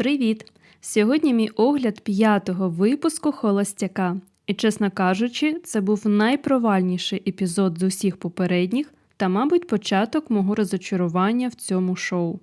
Привіт! Сьогодні мій огляд п'ятого випуску Холостяка. І, чесно кажучи, це був найпровальніший епізод з усіх попередніх та, мабуть, початок мого розочарування в цьому шоу.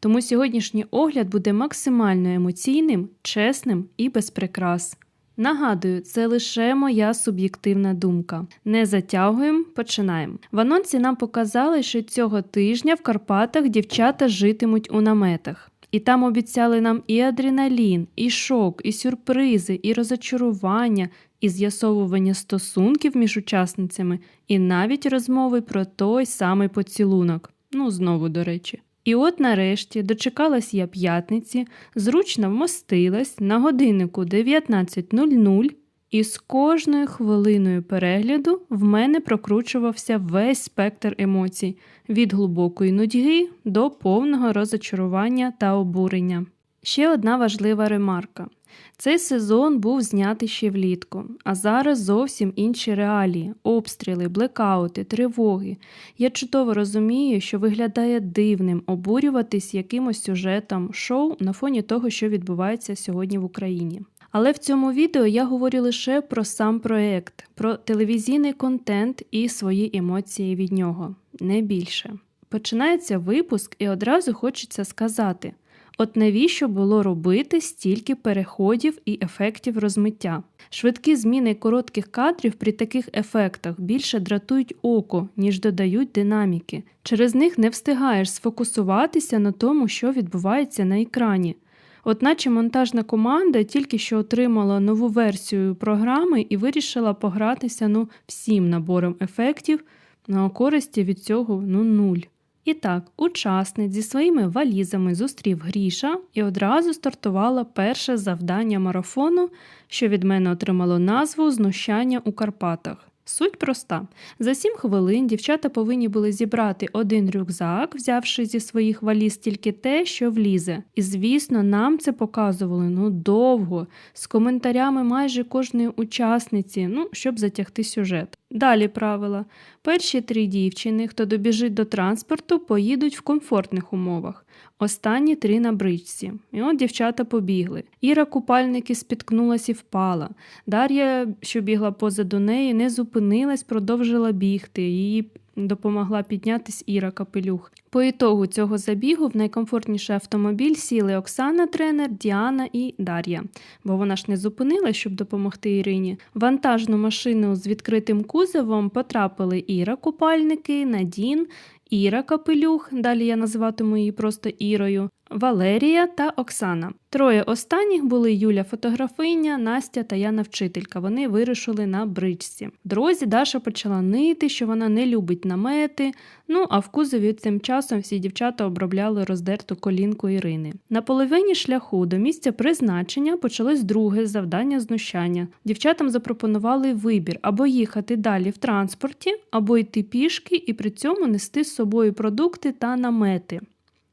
Тому сьогоднішній огляд буде максимально емоційним, чесним і без прикрас. Нагадую, це лише моя суб'єктивна думка. Не затягуємо, починаємо. В анонсі нам показали, що цього тижня в Карпатах дівчата житимуть у наметах. І там обіцяли нам і адреналін, і шок, і сюрпризи, і розочарування, і з'ясовування стосунків між учасницями, і навіть розмови про той самий поцілунок. Ну, знову до речі. І от нарешті дочекалась я п'ятниці, зручно вмостилась на годиннику 19.00, і з кожною хвилиною перегляду в мене прокручувався весь спектр емоцій від глибокої нудьги до повного розочарування та обурення. Ще одна важлива ремарка. Цей сезон був знятий ще влітку, а зараз зовсім інші реалії: обстріли, блекаути, тривоги. Я чудово розумію, що виглядає дивним обурюватись якимось сюжетом шоу на фоні того, що відбувається сьогодні в Україні. Але в цьому відео я говорю лише про сам проект, про телевізійний контент і свої емоції від нього, не більше. Починається випуск, і одразу хочеться сказати: от навіщо було робити стільки переходів і ефектів розмиття? Швидкі зміни коротких кадрів при таких ефектах більше дратують око, ніж додають динаміки. Через них не встигаєш сфокусуватися на тому, що відбувається на екрані. От наче монтажна команда тільки що отримала нову версію програми і вирішила погратися ну, всім набором ефектів, на користі від цього ну нуль. І так, учасниць зі своїми валізами зустрів Гріша і одразу стартувало перше завдання марафону, що від мене отримало назву Знущання у Карпатах. Суть проста: за сім хвилин дівчата повинні були зібрати один рюкзак, взявши зі своїх валіз тільки те, що влізе. І звісно, нам це показували ну довго, з коментарями майже кожної учасниці, ну щоб затягти сюжет. Далі правила: перші три дівчини, хто добіжить до транспорту, поїдуть в комфортних умовах. Останні три на бричці. І от дівчата побігли. Іра купальники спіткнулась і впала. Дар'я, що бігла позаду неї, не зупинилась, продовжила бігти. Її допомогла піднятись Іра Капелюх. По ітогу цього забігу в найкомфортніший автомобіль сіли Оксана, тренер, Діана і Дар'я, бо вона ж не зупинилась, щоб допомогти Ірині. Вантажну машину з відкритим кузовом потрапили Іра Купальники, Надін. Іра Капелюх, далі я називатиму її просто Ірою, Валерія та Оксана. Троє останніх були Юля фотографиня, Настя та Яна вчителька. Вони вирушили на бричці. Дорозі Даша почала нити, що вона не любить намети. Ну а в кузові цим часом всі дівчата обробляли роздерту колінку Ірини. На половині шляху до місця призначення почалось друге завдання знущання. Дівчатам запропонували вибір або їхати далі в транспорті, або йти пішки і при цьому нести з собою продукти та намети.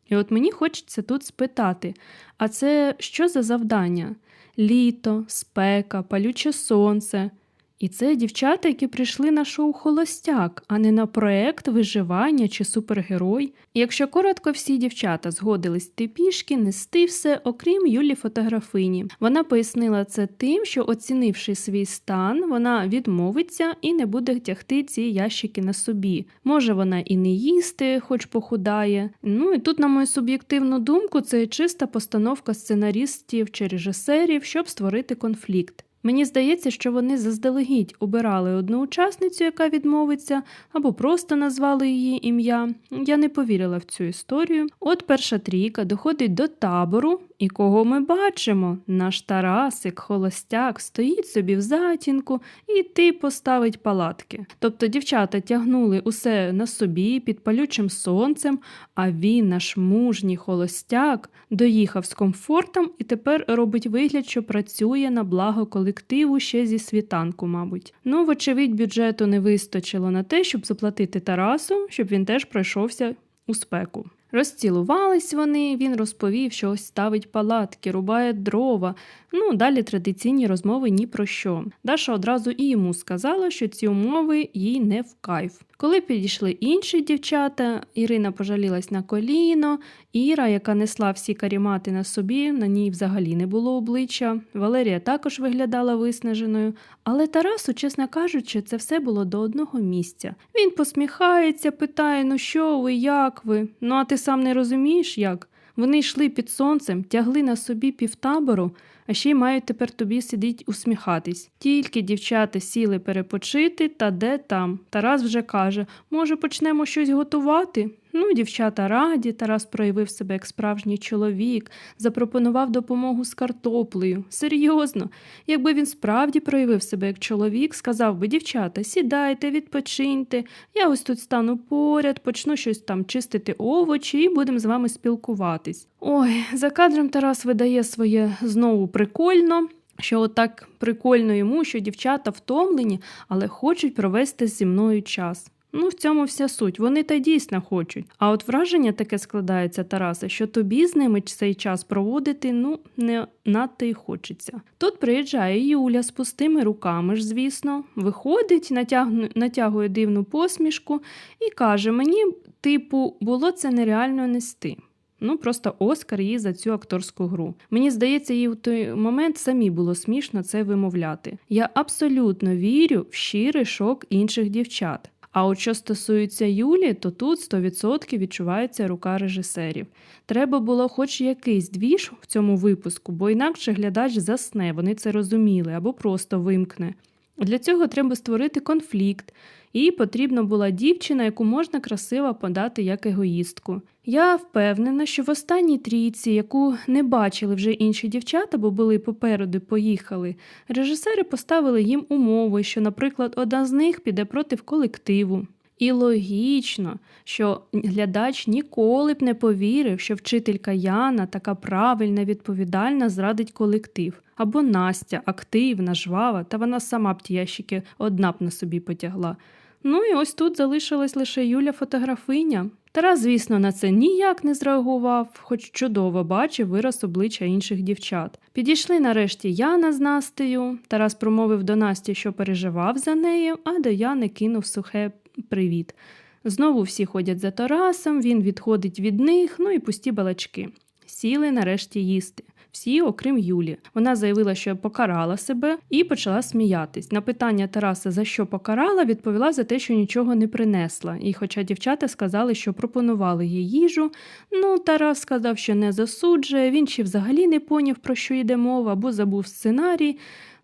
І от мені хочеться тут спитати: а це що за завдання? Літо, спека, палюче сонце. І це дівчата, які прийшли на шоу Холостяк, а не на проект виживання чи супергерой. І якщо коротко, всі дівчата згодились йти пішки, нести все, окрім Юлі фотографині. Вона пояснила це тим, що, оцінивши свій стан, вона відмовиться і не буде тягти ці ящики на собі. Може вона і не їсти, хоч похудає. Ну і тут, на мою суб'єктивну думку, це чиста постановка сценаристів чи режисерів, щоб створити конфлікт. Мені здається, що вони заздалегідь обирали одну учасницю, яка відмовиться, або просто назвали її ім'я. Я не повірила в цю історію. От перша трійка доходить до табору, і кого ми бачимо? Наш Тарасик, холостяк, стоїть собі в затінку і ти поставить палатки. Тобто дівчата тягнули усе на собі під палючим сонцем, а він, наш мужній холостяк, доїхав з комфортом і тепер робить вигляд, що працює на благо колективу ще зі світанку, мабуть. Ну, вочевидь, бюджету не вистачило на те, щоб заплатити Тарасу, щоб він теж пройшовся у спеку. Розцілувались вони, він розповів, що ось ставить палатки, рубає дрова. Ну, далі традиційні розмови ні про що. Даша одразу і йому сказала, що ці умови їй не в кайф. Коли підійшли інші дівчата, Ірина пожалілась на коліно, Іра, яка несла всі карімати на собі, на ній взагалі не було обличчя. Валерія також виглядала виснаженою. Але Тарасу, чесно кажучи, це все було до одного місця. Він посміхається, питає: ну що ви, як ви? Ну а ти сам не розумієш як? Вони йшли під сонцем, тягли на собі півтабору, а ще й мають тепер тобі сидіть усміхатись. Тільки дівчата сіли перепочити, та де там. Тарас вже каже: може, почнемо щось готувати? Ну, дівчата раді, Тарас проявив себе як справжній чоловік, запропонував допомогу з картоплею. Серйозно, якби він справді проявив себе як чоловік, сказав би дівчата, сідайте, відпочиньте, я ось тут стану поряд, почну щось там чистити овочі і будемо з вами спілкуватись. Ой, за кадром Тарас видає своє знову прикольно. Що отак прикольно йому, що дівчата втомлені, але хочуть провести зі мною час. Ну, в цьому вся суть. Вони та дійсно хочуть. А от враження таке складається, Тарасе, що тобі з ними цей час проводити ну не надто й хочеться. Тут приїжджає Юля з пустими руками ж, звісно, виходить, натягну- натягує дивну посмішку і каже: мені, типу, було це нереально нести. Ну, просто Оскар їй за цю акторську гру. Мені здається, їй в той момент самі було смішно це вимовляти. Я абсолютно вірю в щирий шок інших дівчат. А от що стосується Юлі, то тут 100% відчувається рука режисерів. Треба було хоч якийсь двіж в цьому випуску, бо інакше глядач засне, вони це розуміли, або просто вимкне. Для цього треба створити конфлікт, і потрібна була дівчина, яку можна красиво подати як егоїстку. Я впевнена, що в останній трійці, яку не бачили вже інші дівчата, бо були попереду поїхали, режисери поставили їм умови, що, наприклад, одна з них піде проти колективу. І логічно, що глядач ніколи б не повірив, що вчителька Яна така правильна, відповідальна, зрадить колектив. Або Настя активна, жвава, та вона сама б ті ящики одна б на собі потягла. Ну і ось тут залишилась лише Юля фотографиня. Тарас, звісно, на це ніяк не зреагував, хоч чудово бачив вираз обличчя інших дівчат. Підійшли нарешті Яна з Настею. Тарас промовив до Насті, що переживав за нею, а до Яни кинув сухе привіт. Знову всі ходять за Тарасом, він відходить від них, ну і пусті балачки. Сіли нарешті їсти. Всі, окрім Юлі. Вона заявила, що покарала себе і почала сміятись. На питання Тараса, за що покарала, відповіла за те, що нічого не принесла. І хоча дівчата сказали, що пропонували їй їжу, ну Тарас сказав, що не засуджує, він ще взагалі не поняв, про що йде мова, або забув сценарій.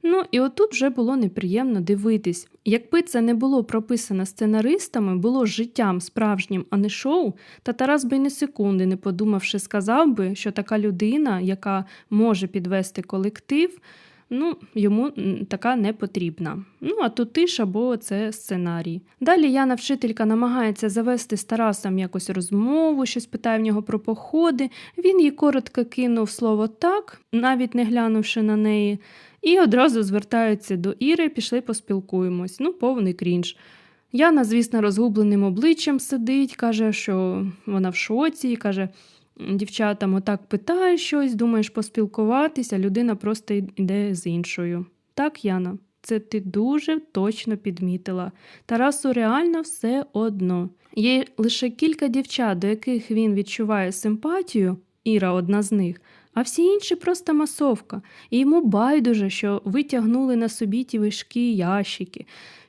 Ну і отут вже було неприємно дивитись. Якби це не було прописано сценаристами, було життям справжнім, а не шоу, та Тарас би й не секунди не подумавши, сказав би, що така людина, яка може підвести колектив, ну, йому така не потрібна. Ну, а тут тиша, бо це сценарій. Далі Яна вчителька намагається завести з Тарасом якусь розмову, щось питає в нього про походи. Він їй коротко кинув слово так, навіть не глянувши на неї. І одразу звертаються до Іри, пішли поспілкуємось. Ну, повний крінж. Яна, звісно, розгубленим обличчям сидить, каже, що вона в шоці, і каже, дівчатам, отак питає щось, думаєш поспілкуватися, людина просто йде з іншою. Так, Яна, це ти дуже точно підмітила. Тарасу реально все одно. Є лише кілька дівчат, до яких він відчуває симпатію, Іра одна з них, а всі інші просто масовка. І йому байдуже, що ви тягнули на собі ті важкі ящики,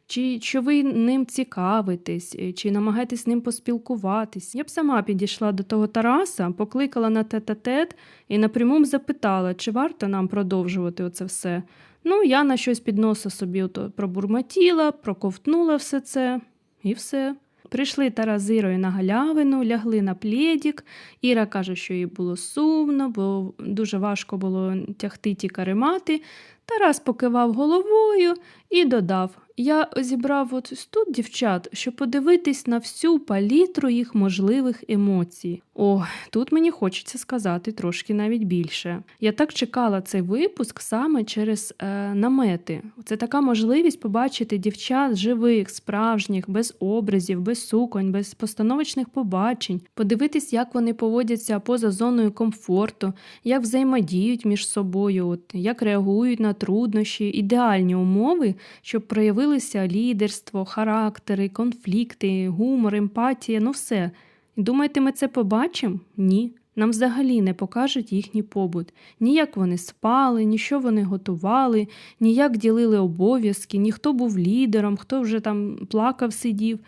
чи що ви ним цікавитесь, чи намагаєтесь ним поспілкуватись. Я б сама підійшла до того Тараса, покликала на тет-а-тет і напряму запитала, чи варто нам продовжувати оце все. Ну, я на щось під собі ото пробурмотіла, проковтнула все це і все. Прийшли Тарас з Ірою на галявину, лягли на плєдік. Іра каже, що їй було сумно, бо дуже важко було тягти ті каремати. Тарас покивав головою І додав: Я зібрав от тут дівчат, щоб подивитись на всю палітру їх можливих емоцій. О, тут мені хочеться сказати трошки навіть більше. Я так чекала цей випуск саме через е, намети. Це така можливість побачити дівчат живих, справжніх, без образів, без суконь, без постановочних побачень, подивитись, як вони поводяться поза зоною комфорту, як взаємодіють між собою, от, як реагують на труднощі, ідеальні умови, щоб проявилися лідерство, характери, конфлікти, гумор, емпатія, ну все. Думаєте, ми це побачимо? Ні. Нам взагалі не покажуть їхній побут. Ні як вони спали, ні що вони готували, ні як ділили обов'язки, ні хто був лідером, хто вже там плакав, сидів.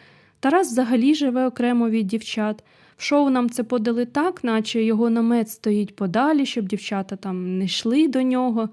Тарас взагалі живе окремо від дівчат. В шоу нам це подали так, наче його намет стоїть подалі, щоб дівчата там не йшли до нього.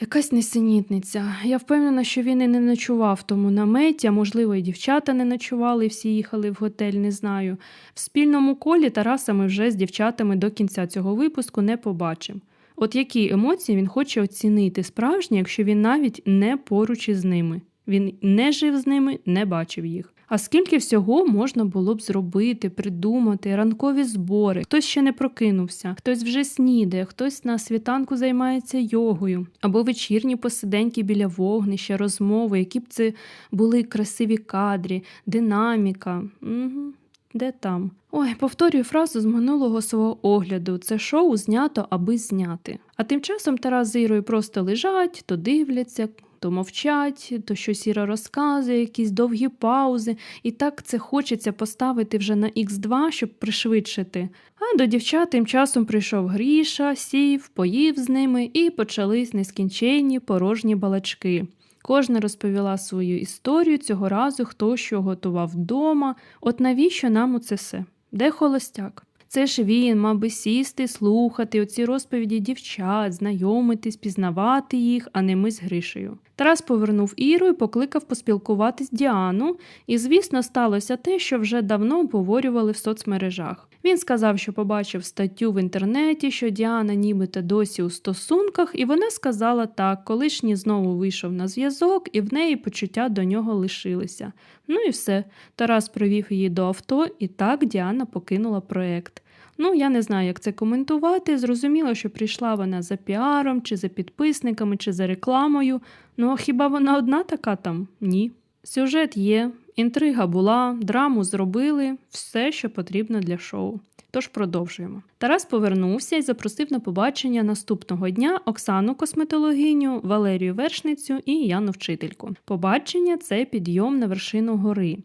Якась несенітниця. Я впевнена, що він і не ночував тому наметі, а можливо, і дівчата не ночували, і всі їхали в готель, не знаю. В спільному колі Тараса ми вже з дівчатами до кінця цього випуску не побачимо. От які емоції він хоче оцінити справжні, якщо він навіть не поруч із ними. Він не жив з ними, не бачив їх. А скільки всього можна було б зробити, придумати, ранкові збори. Хтось ще не прокинувся, хтось вже снідає, хтось на світанку займається йогою, або вечірні посиденьки біля вогнища, розмови, які б це були красиві кадрі, динаміка. Угу. Де там? Ой, повторюю фразу з минулого свого огляду. Це шоу знято, аби зняти. А тим часом Тарас з Ірою просто лежать, то дивляться, то мовчать, то щось Іра розказує, якісь довгі паузи. І так це хочеться поставити вже на Х2, щоб пришвидшити. А до дівчат тим часом прийшов Гріша, сів, поїв з ними і почались нескінченні порожні балачки. Кожна розповіла свою історію цього разу, хто що готував вдома. От навіщо нам оце все? Де холостяк? Це ж він мав би сісти, слухати оці розповіді дівчат, знайомитись, пізнавати їх, а не ми з Гришею. Тарас повернув Іру і покликав поспілкуватись Діану, і, звісно, сталося те, що вже давно обговорювали в соцмережах. Він сказав, що побачив статтю в інтернеті, що Діана нібито досі у стосунках, і вона сказала так, колишній знову вийшов на зв'язок, і в неї почуття до нього лишилися. Ну і все. Тарас привів її до авто, і так Діана покинула проект. Ну, я не знаю, як це коментувати. Зрозуміло, що прийшла вона за піаром, чи за підписниками, чи за рекламою. Ну а хіба вона одна така там? Ні. Сюжет є, інтрига була, драму зробили, все, що потрібно для шоу. Тож продовжуємо. Тарас повернувся і запросив на побачення наступного дня Оксану косметологиню, Валерію Вершницю і Яну вчительку. Побачення це підйом на вершину гори.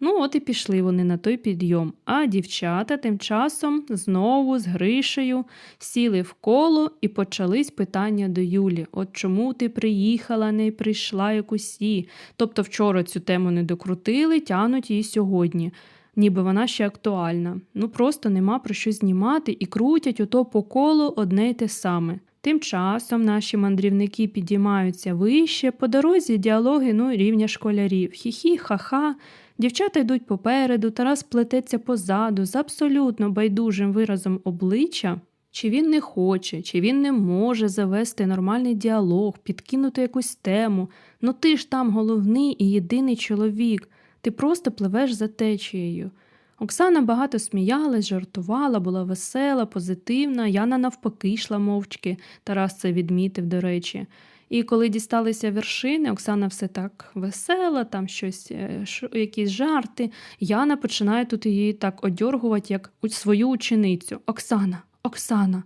Ну, от і пішли вони на той підйом. А дівчата тим часом знову з Гришею сіли в коло і почались питання до Юлі: От чому ти приїхала, не прийшла як усі? Тобто вчора цю тему не докрутили, тянуть її сьогодні. Ніби вона ще актуальна. Ну просто нема про що знімати і крутять ото по колу одне й те саме. Тим часом наші мандрівники підіймаються вище, по дорозі діалоги ну, рівня школярів. Хі-хі, ха-ха. Дівчата йдуть попереду, Тарас плететься позаду з абсолютно байдужим виразом обличчя. Чи він не хоче, чи він не може завести нормальний діалог, підкинути якусь тему. Ну ти ж там головний і єдиний чоловік, ти просто пливеш за течією. Оксана багато сміялась, жартувала, була весела, позитивна, Яна навпаки йшла мовчки, Тарас це відмітив, до речі. І коли дісталися вершини, Оксана все так весела, там щось, е, якісь жарти. Яна починає тут її так одьоргувати, як свою ученицю. Оксана, Оксана.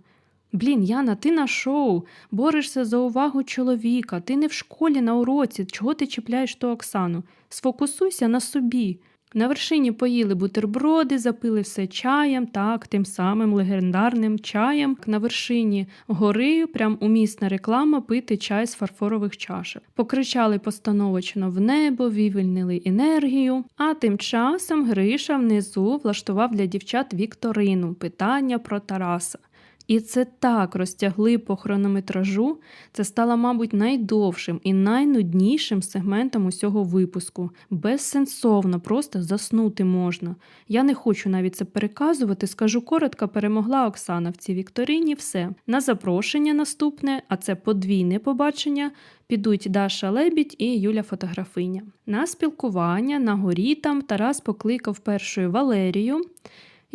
Блін, Яна, ти на шоу, борешся за увагу чоловіка, ти не в школі на уроці. Чого ти чіпляєш ту Оксану? Сфокусуйся на собі. На вершині поїли бутерброди, запили все чаєм, так, тим самим легендарним чаєм. На вершині гори, прям умісна реклама пити чай з фарфорових чашок. Покричали постановочно в небо, вивільнили енергію. А тим часом Гриша внизу влаштував для дівчат вікторину питання про Тараса. І це так розтягли по хронометражу. Це стало, мабуть, найдовшим і найнуднішим сегментом усього випуску. Безсенсовно, просто заснути можна. Я не хочу навіть це переказувати. Скажу коротко, перемогла Оксана в цій вікторині. Все на запрошення наступне, а це подвійне побачення. Підуть Даша Лебідь і Юля Фотографиня. На спілкування на горі там Тарас покликав першою Валерію.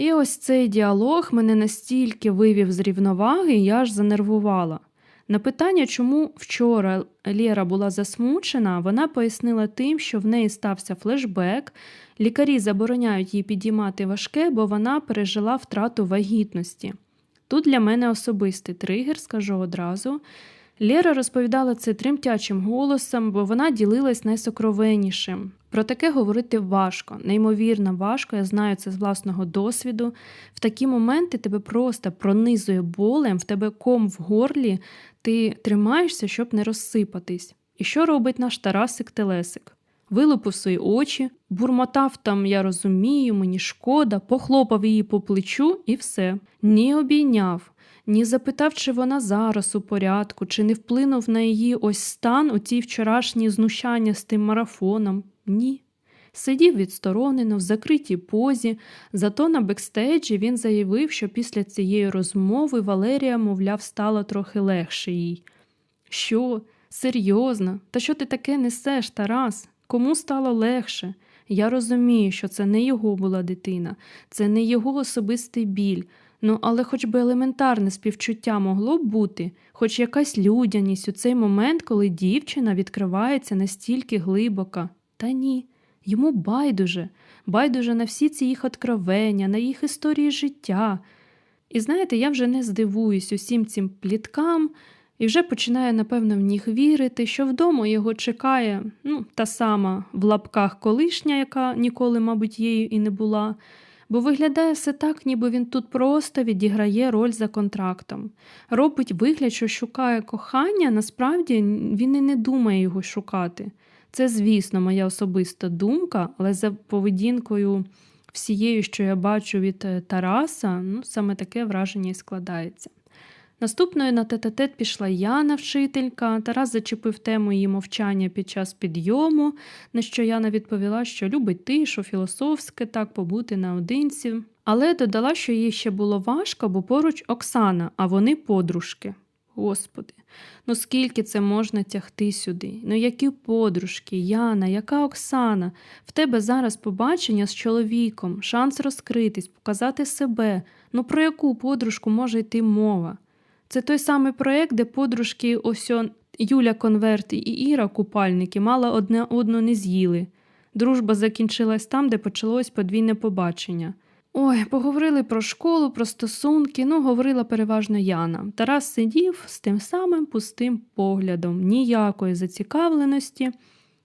І ось цей діалог мене настільки вивів з рівноваги, я аж занервувала. На питання, чому вчора Лєра була засмучена, вона пояснила тим, що в неї стався флешбек. Лікарі забороняють їй підіймати важке, бо вона пережила втрату вагітності. Тут для мене особистий тригер, скажу одразу. Лєра розповідала це тремтячим голосом, бо вона ділилась найсокровеннішим. Про таке говорити важко, неймовірно важко, я знаю це з власного досвіду. В такі моменти тебе просто пронизує болем, в тебе ком в горлі, ти тримаєшся, щоб не розсипатись. І що робить наш Тарасик Телесик? Вилупив свої очі, бурмотав там, я розумію, мені шкода, похлопав її по плечу і все. Ні обійняв, ні запитав, чи вона зараз у порядку, чи не вплинув на її ось стан у ті вчорашні знущання з тим марафоном. Ні. Сидів відсторонено в закритій позі, зато на бекстейджі він заявив, що після цієї розмови Валерія, мовляв, стало трохи легше їй. Що? Серйозно? Та що ти таке несеш, Тарас? Кому стало легше? Я розумію, що це не його була дитина, це не його особистий біль. Ну, але хоч би елементарне співчуття могло б бути, хоч якась людяність у цей момент, коли дівчина відкривається настільки глибоко. Та ні, йому байдуже, байдуже на всі ці їх откровення, на їх історії життя. І знаєте, я вже не здивуюсь усім цим пліткам і вже починаю, напевно, в них вірити, що вдома його чекає ну, та сама в лапках колишня, яка ніколи, мабуть, її і не була. Бо виглядає все так, ніби він тут просто відіграє роль за контрактом. Робить вигляд, що шукає кохання, насправді він і не думає його шукати. Це, звісно, моя особиста думка, але за поведінкою всією, що я бачу від е, Тараса, ну, саме таке враження і складається. Наступною на тет-а-тет пішла Яна, вчителька. Тарас зачепив тему її мовчання під час підйому, на що Яна відповіла, що любить тишу, філософське, так побути наодинці. Але додала, що їй ще було важко, бо поруч Оксана, а вони подружки. Господи, ну скільки це можна тягти сюди? Ну які подружки, Яна, яка Оксана? В тебе зараз побачення з чоловіком, шанс розкритись, показати себе. Ну про яку подружку може йти мова? Це той самий проєкт, де подружки ось Юля Конверт і Іра Купальники мала одне одну не з'їли. Дружба закінчилась там, де почалось подвійне побачення. Ой, поговорили про школу, про стосунки, ну, говорила переважно Яна. Тарас сидів з тим самим пустим поглядом, ніякої зацікавленості.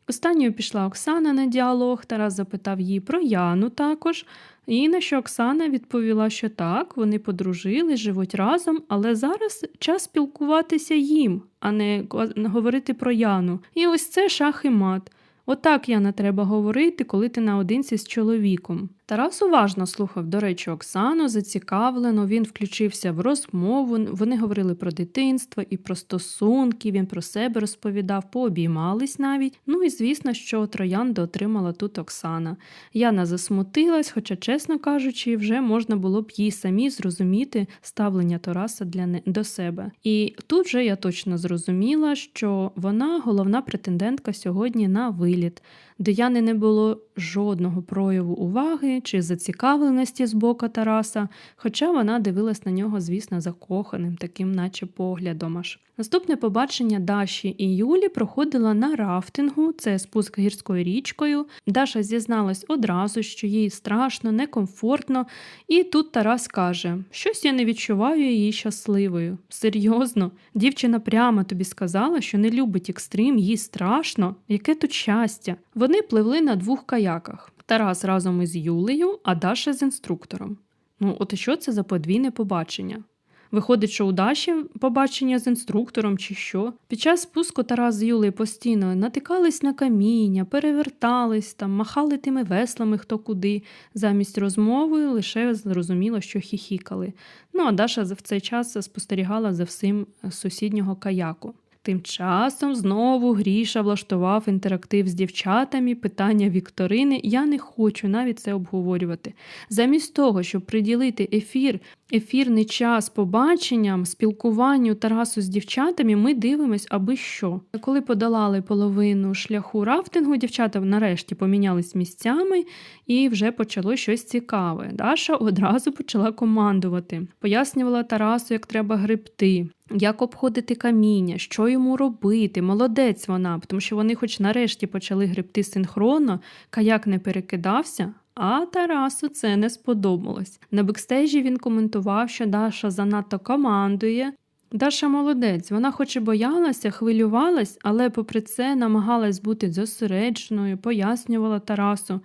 Останньою пішла Оксана на діалог, Тарас запитав її про Яну також, і на що Оксана відповіла, що так, вони подружили, живуть разом, але зараз час спілкуватися їм, а не говорити про Яну. І ось це шах і мат. Отак Яна треба говорити, коли ти наодинці з чоловіком. Тарас уважно слухав, до речі, Оксану, зацікавлено, він включився в розмову. Вони говорили про дитинство і про стосунки, він про себе розповідав, пообіймались навіть. Ну і звісно, що троянду отримала тут Оксана. Яна засмутилась, хоча, чесно кажучи, вже можна було б їй самі зрозуміти ставлення Тараса для не... до себе. І тут вже я точно зрозуміла, що вона головна претендентка сьогодні на виліт. До Яни не було жодного прояву уваги чи зацікавленості з боку Тараса, хоча вона дивилась на нього, звісно, закоханим, таким, наче поглядом аж. Наступне побачення Даші і Юлі проходило на рафтингу, це спуск гірською річкою. Даша зізналась одразу, що їй страшно, некомфортно, і тут Тарас каже: щось я не відчуваю її щасливою. Серйозно, дівчина прямо тобі сказала, що не любить екстрим, їй страшно. Яке тут щастя? Вони пливли на двох каяках. Тарас разом із Юлею, а Даша з інструктором. Ну, от і що це за подвійне побачення? Виходить, що у Даші побачення з інструктором чи що. Під час спуску Тарас з Юлею постійно натикались на каміння, перевертались там, махали тими веслами хто куди. Замість розмови лише зрозуміло, що хіхікали. Ну а Даша в цей час спостерігала за всім з сусіднього каяку. Тим часом знову Гріша влаштував інтерактив з дівчатами, питання Вікторини. Я не хочу навіть це обговорювати. Замість того, щоб приділити ефір, ефірний час побаченням, спілкуванню Тарасу з дівчатами, ми дивимось, аби що. Коли подолали половину шляху рафтингу, дівчата нарешті помінялись місцями і вже почало щось цікаве. Даша одразу почала командувати, пояснювала Тарасу, як треба гребти. Як обходити каміння, що йому робити? Молодець вона, тому що вони, хоч нарешті почали гребти синхронно, каяк не перекидався, а Тарасу це не сподобалось. На бекстейжі він коментував, що Даша занадто командує. Даша молодець, вона хоч і боялася, хвилювалась, але попри це намагалась бути зосередженою, пояснювала Тарасу.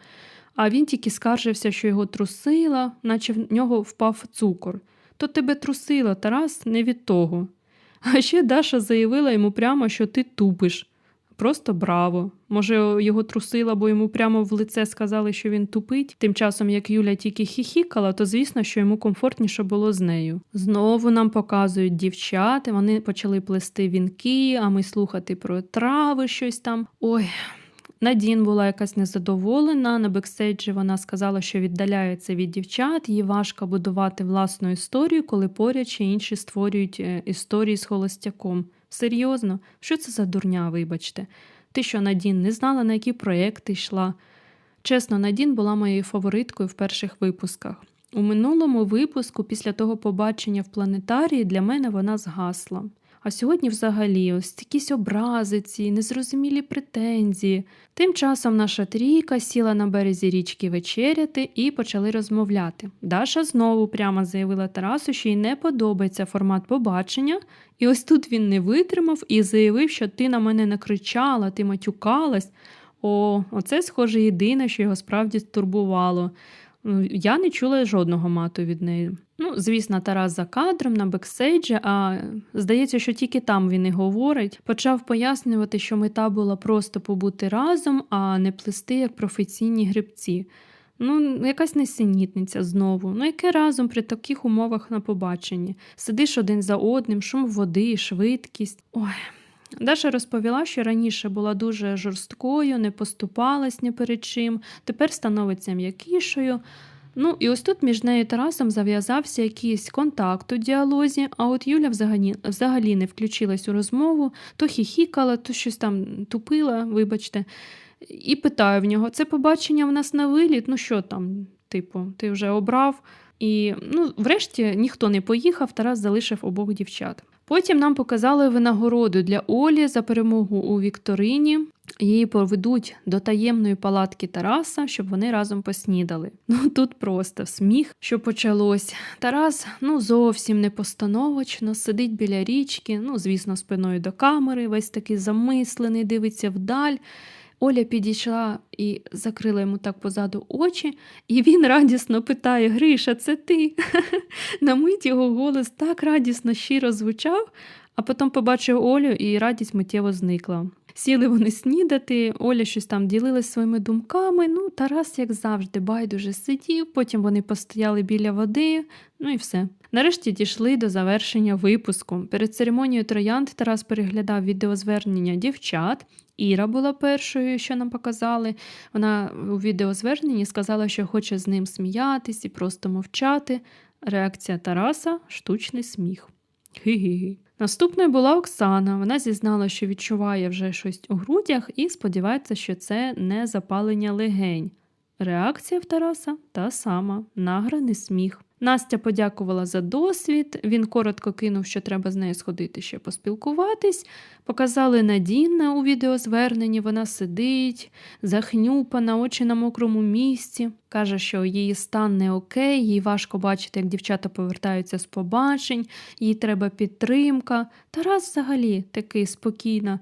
А він тільки скаржився, що його трусила, наче в нього впав цукор. То тебе трусила, Тарас, не від того. А ще Даша заявила йому прямо, що ти тупиш. Просто браво. Може, його трусила, бо йому прямо в лице сказали, що він тупить. Тим часом, як Юля тільки хіхікала, то звісно, що йому комфортніше було з нею. Знову нам показують дівчата, вони почали плести вінки, а ми слухати про трави, щось там. Ой. Надін була якась незадоволена. На бекстейджі вона сказала, що віддаляється від дівчат, їй важко будувати власну історію, коли поряд ще інші створюють е, історії з холостяком. Серйозно, що це за дурня, вибачте? Ти що, Надін, не знала, на які проекти йшла? Чесно, Надін була моєю фавориткою в перших випусках. У минулому випуску, після того побачення в планетарії, для мене вона згасла. А сьогодні, взагалі, ось якісь образи, ці незрозумілі претензії. Тим часом наша трійка сіла на березі річки вечеряти і почали розмовляти. Даша знову прямо заявила Тарасу, що їй не подобається формат побачення, і ось тут він не витримав і заявив, що ти на мене накричала, ти матюкалась. О, оце, схоже, єдине, що його справді стурбувало. Я не чула жодного мату від неї. Ну, звісно, Тарас за кадром на бекстейджі, а здається, що тільки там він і говорить. Почав пояснювати, що мета була просто побути разом, а не плести як професійні грибці. Ну, якась несенітниця знову. Ну, яке разом при таких умовах на побаченні? Сидиш один за одним, шум води, швидкість. Ой. Даша розповіла, що раніше була дуже жорсткою, не поступалась ні перед чим, тепер становиться м'якішою. Ну і ось тут між нею і Тарасом зав'язався якийсь контакт у діалозі, а от Юля взагалі, взагалі не включилась у розмову, то хіхікала, то щось там тупила, вибачте, і питаю в нього: це побачення в нас на виліт? Ну що там, типу, ти вже обрав? І ну, врешті ніхто не поїхав, Тарас залишив обох дівчат. Потім нам показали винагороду для Олі за перемогу у Вікторині. Її поведуть до таємної палатки Тараса, щоб вони разом поснідали. Ну тут просто сміх, що почалось. Тарас ну зовсім не постановочно, сидить біля річки, ну, звісно, спиною до камери, весь такий замислений, дивиться вдаль. Оля підійшла і закрила йому так позаду очі, і він радісно питає: Гриша, це ти? На мить його голос так радісно щиро звучав, а потім побачив Олю, і радість миттєво зникла. Сіли вони снідати, Оля щось там ділилась своїми думками. Ну, Тарас, як завжди, байдуже сидів, потім вони постояли біля води, ну і все. Нарешті дійшли до завершення випуску. Перед церемонією троянд Тарас переглядав відеозвернення дівчат. Іра була першою, що нам показали. Вона у відеозверненні сказала, що хоче з ним сміятись і просто мовчати. Реакція Тараса штучний сміх. Хі-хі-хі. Наступною була Оксана. Вона зізнала, що відчуває вже щось у грудях і сподівається, що це не запалення легень. Реакція в Тараса та сама награний сміх. Настя подякувала за досвід. Він коротко кинув, що треба з нею сходити ще поспілкуватись. Показали Надінна у відеозверненні. Вона сидить, захнюпана, очі на мокрому місці. Каже, що її стан не окей, їй важко бачити, як дівчата повертаються з побачень, їй треба підтримка. Тарас взагалі такий спокійно.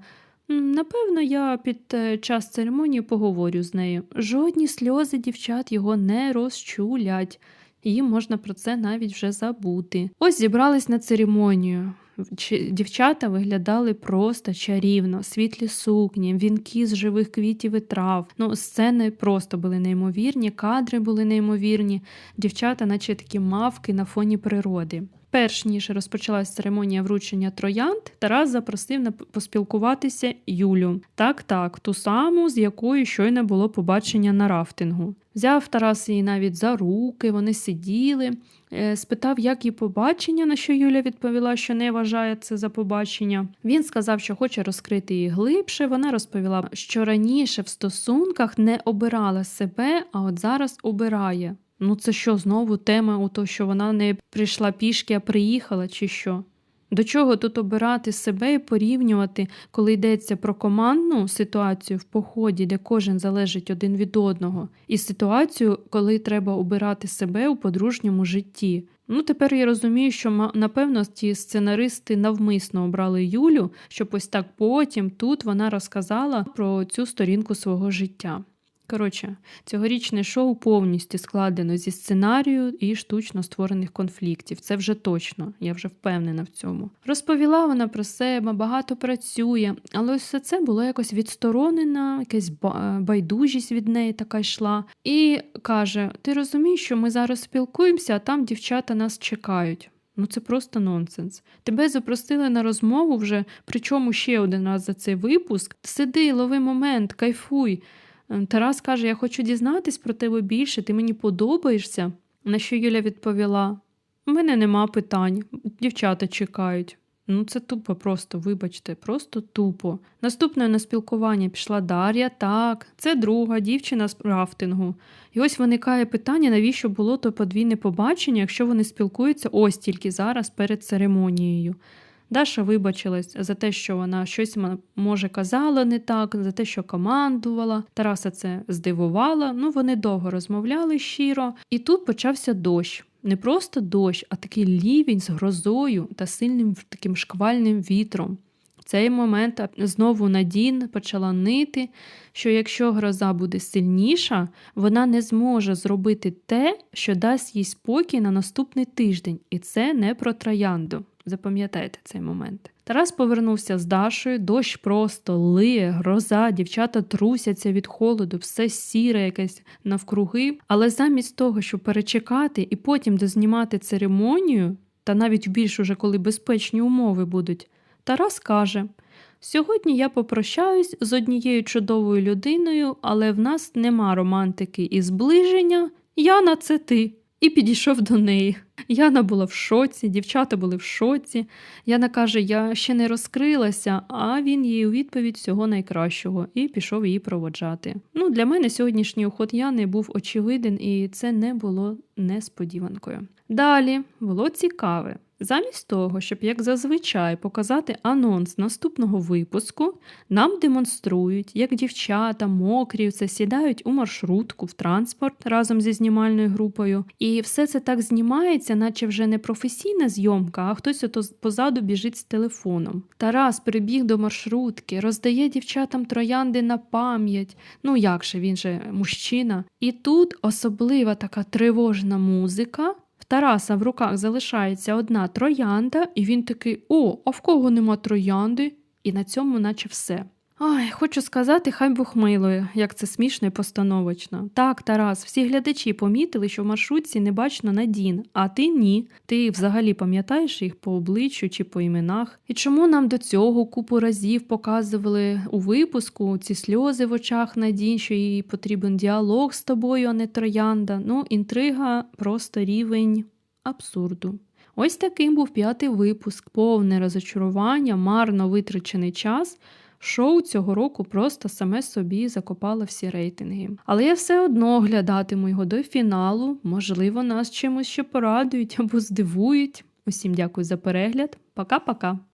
«М, Напевно, я під е, час церемонії поговорю з нею. Жодні сльози дівчат його не розчулять. Їм можна про це навіть вже забути. Ось зібрались на церемонію. Дівчата виглядали просто чарівно, світлі сукні, вінки з живих квітів і трав. Ну, сцени просто були неймовірні, кадри були неймовірні. Дівчата, наче такі мавки на фоні природи. Перш ніж розпочалась церемонія вручення троянд, Тарас запросив поспілкуватися Юлю. Так, так, ту саму, з якою щойно було побачення на рафтингу. Взяв Тарас її навіть за руки, вони сиділи, е, спитав, як їй побачення, на що Юля відповіла, що не вважає це за побачення. Він сказав, що хоче розкрити її глибше. Вона розповіла, що раніше в стосунках не обирала себе, а от зараз обирає. Ну, це що знову тема у то, що вона не прийшла пішки, а приїхала, чи що? До чого тут обирати себе і порівнювати, коли йдеться про командну ситуацію в поході, де кожен залежить один від одного, і ситуацію, коли треба обирати себе у подружньому житті. Ну, тепер я розумію, що напевно ті сценаристи навмисно обрали Юлю, щоб ось так потім тут вона розказала про цю сторінку свого життя. Коротше, цьогорічне шоу повністю складено зі сценарію і штучно створених конфліктів. Це вже точно, я вже впевнена в цьому. Розповіла вона про себе, багато працює, але ось все це було якось відсторонено, якась байдужість від неї така йшла. І каже: Ти розумієш, що ми зараз спілкуємося, а там дівчата нас чекають. Ну це просто нонсенс. Тебе запросили на розмову вже, причому ще один раз за цей випуск. Сиди, лови момент, кайфуй. Ем, Тарас каже: Я хочу дізнатись про тебе більше, ти мені подобаєшся. На що Юля відповіла: У мене нема питань, дівчата чекають. Ну, це тупо, просто, вибачте, просто тупо. Наступною на спілкування пішла Дар'я. Так, це друга дівчина з рафтингу. І ось виникає питання, навіщо було то подвійне побачення, якщо вони спілкуються ось тільки зараз перед церемонією. Даша вибачилась за те, що вона щось може казала не так, за те, що командувала. Тараса це здивувало. Ну вони довго розмовляли щиро. І тут почався дощ. Не просто дощ, а такий лівень з грозою та сильним таким шквальним вітром. В цей момент знову Надін почала нити, що якщо гроза буде сильніша, вона не зможе зробити те, що дасть їй спокій на наступний тиждень, і це не про троянду. Запам'ятайте цей момент. Тарас повернувся з Дашою, дощ просто лиє, гроза, дівчата трусяться від холоду, все сіре якесь навкруги. Але замість того, щоб перечекати і потім дознімати церемонію, та навіть більш уже коли безпечні умови будуть, Тарас каже: Сьогодні я попрощаюсь з однією чудовою людиною, але в нас нема романтики і зближення. Яна, це ти. І підійшов до неї. Яна була в шоці, дівчата були в шоці. Яна каже: Я ще не розкрилася, а він їй у відповідь всього найкращого і пішов її проводжати. Ну, для мене сьогоднішній уход Яни був очевиден, і це не було несподіванкою. Далі було цікаве. Замість того, щоб як зазвичай показати анонс наступного випуску, нам демонструють, як дівчата мокрі все сідають у маршрутку в транспорт разом зі знімальною групою. І все це так знімається, наче вже не професійна зйомка, а хтось ото позаду біжить з телефоном. Тарас прибіг до маршрутки, роздає дівчатам троянди на пам'ять. Ну як же він же мужчина. І тут особлива така тривожна музика. В Тараса в руках залишається одна троянда, і він такий: О, а в кого нема троянди? І на цьому, наче все. Ой, хочу сказати, хай Бог милує, як це смішно і постановочно. Так, Тарас, всі глядачі помітили, що в маршрутці не бачно Надін, а ти ні. Ти взагалі пам'ятаєш їх по обличчю чи по іменах? І чому нам до цього купу разів показували у випуску ці сльози в очах Надін, що їй потрібен діалог з тобою, а не троянда? Ну, інтрига просто рівень абсурду. Ось таким був п'ятий випуск, повне розочарування, марно витрачений час. Шоу цього року просто саме собі закопало всі рейтинги. Але я все одно глядатиму його до фіналу. Можливо, нас чимось ще порадують або здивують. Усім дякую за перегляд. Пока-пока.